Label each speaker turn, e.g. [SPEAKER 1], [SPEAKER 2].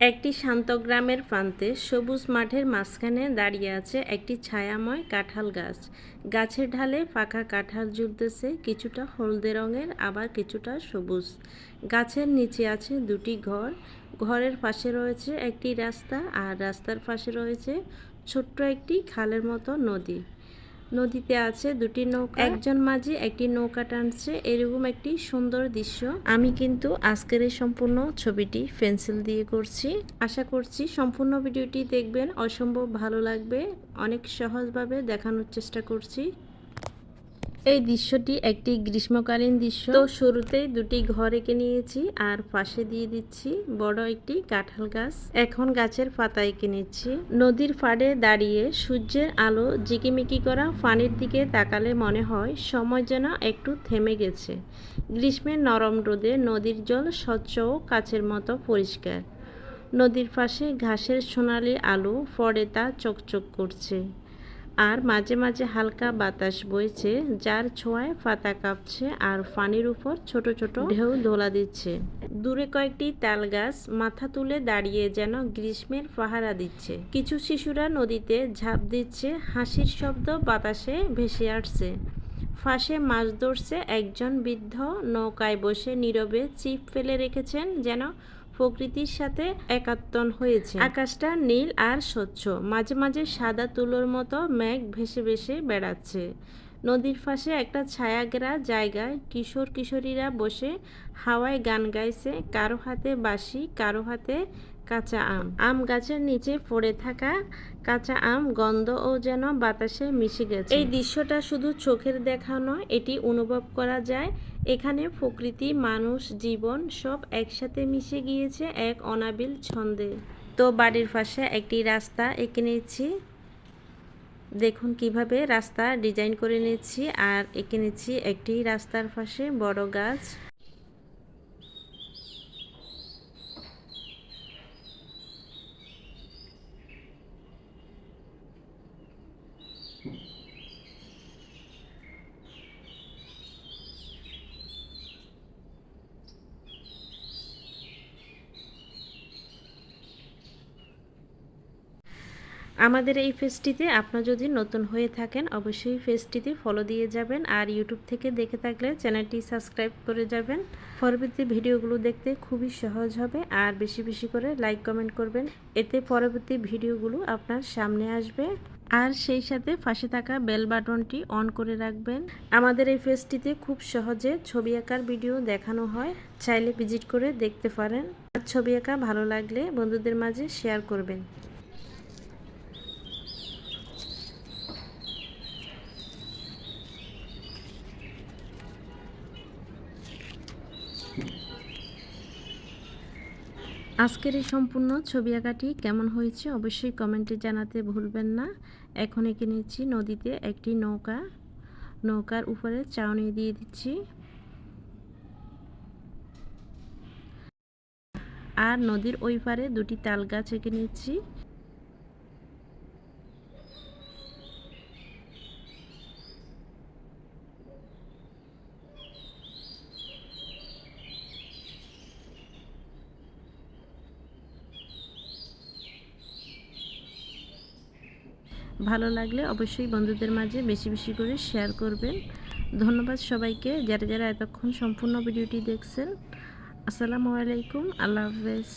[SPEAKER 1] একটি শান্ত গ্রামের প্রান্তে সবুজ মাঠের মাঝখানে দাঁড়িয়ে আছে একটি ছায়াময় কাঁঠাল গাছ। গাছের ঢালে পাকা কাঁঠাল ঝুলতেছে কিছুটা হলদে রঙের, আবার কিছুটা সবুজ। গাছের নিচে আছে দুটি ঘর। ঘরের পাশে রয়েছে একটি রাস্তা, আর রাস্তার পাশে রয়েছে ছোট্ট একটি খালের মতো নদী। নদীতে আছে দুটি নৌকা। একজন মাঝি, একটি নৌকা টানছে। এরকম একটি সুন্দর দৃশ্য। আমি কিন্তু আজকের এই সম্পূর্ণ ছবিটি পেন্সিল দিয়ে করছি। আশা করছি সম্পূর্ণ ভিডিওটি দেখবেন। অসম্ভব ভালো লাগবে। অনেক সহজভাবে দেখানোর চেষ্টা করছি। এই দৃশ্যটি একটি গ্রীষ্মকালীন দৃশ্য। তো শুরুতেই দুটি ঘর এঁকে নিয়েছি আর পাশে দিয়ে দিচ্ছি বড় একটি কাঁঠাল গাছ। এখন গাছের পাতা এঁকে নিচ্ছি। নদীর ফাড়ে দাঁড়িয়ে সূর্যের আলো জিকিমিকি করা পানির দিকে তাকালে মনে হয় সময় যেন একটু থেমে গেছে। গ্রীষ্মের নরম রোদে নদীর জল স্বচ্ছ ও কাছের মতো পরিষ্কার। নদীর পাশে ঘাসের সোনালি আলো ফড়ে তা চকচক করছে। আর মাঝে মাঝে হালকা বাতাস বইছে, যার ছোঁয়ায় ফাতা কাঁপছে আর ফানির উপর ছোট ছোট ঢেউ দোলা দিচ্ছে। দূরে কয়েকটি তাল গাছ মাথা তুলে দাঁড়িয়ে যেন গ্রীষ্মের পাহারা দিচ্ছে। কিছু শিশুরা নদীতে ঝাঁপ দিচ্ছে, হাসির শব্দ বাতাসে ভেসে আসছে। ফাঁসে মাছ ধরছে একজন বৃদ্ধ, নৌকায় বসে নীরবে চিপ ফেলে রেখেছেন যেন প্রকৃতির সাথে একাত্তন হয়েছে। আকাশটা নীল আর স্বচ্ছ। মাঝে মাঝে সাদা তুলোর মতো মেঘ ভেসে ভেসে বেড়াচ্ছে। নদীর পাশে একটা ছায়াগ্রা জায়গায় কিশোর কিশোরীরা বসে হাওয়ায় গান গাইছে। কারও হাতে বাঁশি, কারও হাতে কাঁচা আম। আম গাছের নিচে পড়ে থাকা কাঁচা আম গন্ধ ও যেন বাতাসে মিশে গেছে। এই দৃশ্যটা শুধু চোখের দেখা নয়, এটি অনুভব করা যায়। এখানে প্রকৃতি, মানুষ, জীবন সব একসাথে মিশে গিয়েছে এক অনাবিল ছন্দে। তো বাড়ির পাশে একটি রাস্তা এঁকে নিয়েছি। দেখুন কীভাবে রাস্তা ডিজাইন করে নিচ্ছি আর এঁকে নিচ্ছি একটি রাস্তার পাশে বড় গাছ। আমাদের এই পেজটিতে আপনার যদি নতুন হয়ে থাকেন, অবশ্যই পেজটিতে ফলো দিয়ে যাবেন আর ইউটিউব থেকে দেখে থাকলে চ্যানেলটি সাবস্ক্রাইব করে যাবেন। পরবর্তী ভিডিওগুলো দেখতে খুবই সহজ হবে আর বেশি বেশি করে লাইক কমেন্ট করবেন। এতে পরবর্তী ভিডিওগুলো আপনার সামনে আসবে। আর সেই সাথে পাশে থাকা বেল বাটনটি অন করে রাখবেন। আমাদের এই পেজটিতে খুব সহজে ছবি আঁকার ভিডিও দেখানো হয়। চাইলে ভিজিট করে দেখতে পারেন। আর ছবি আঁকা ভালো লাগলে বন্ধুদের মাঝে শেয়ার করবেন। আজকের এই সম্পূর্ণ ছবি আঁকাটি কেমন হয়েছে অবশ্যই কমেন্টে জানাতে ভুলবেন না। এখন এঁকে নিচ্ছি নদীতে একটি নৌকা। নৌকার উপরে চাউনি দিয়ে দিচ্ছি। আর নদীর ওই পারে দুটি তাল গাছ এঁকে নিচ্ছি। ভালো লাগলে অবশ্যই বন্ধুদের মাঝে বেশি বেশি করে শেয়ার করবেন। ধন্যবাদ সবাইকে। যারা যারা এতক্ষণ সম্পূর্ণ ভিডিওটি দেখছেন, আসসালামু আলাইকুম। আল্লাহ হাফেজ।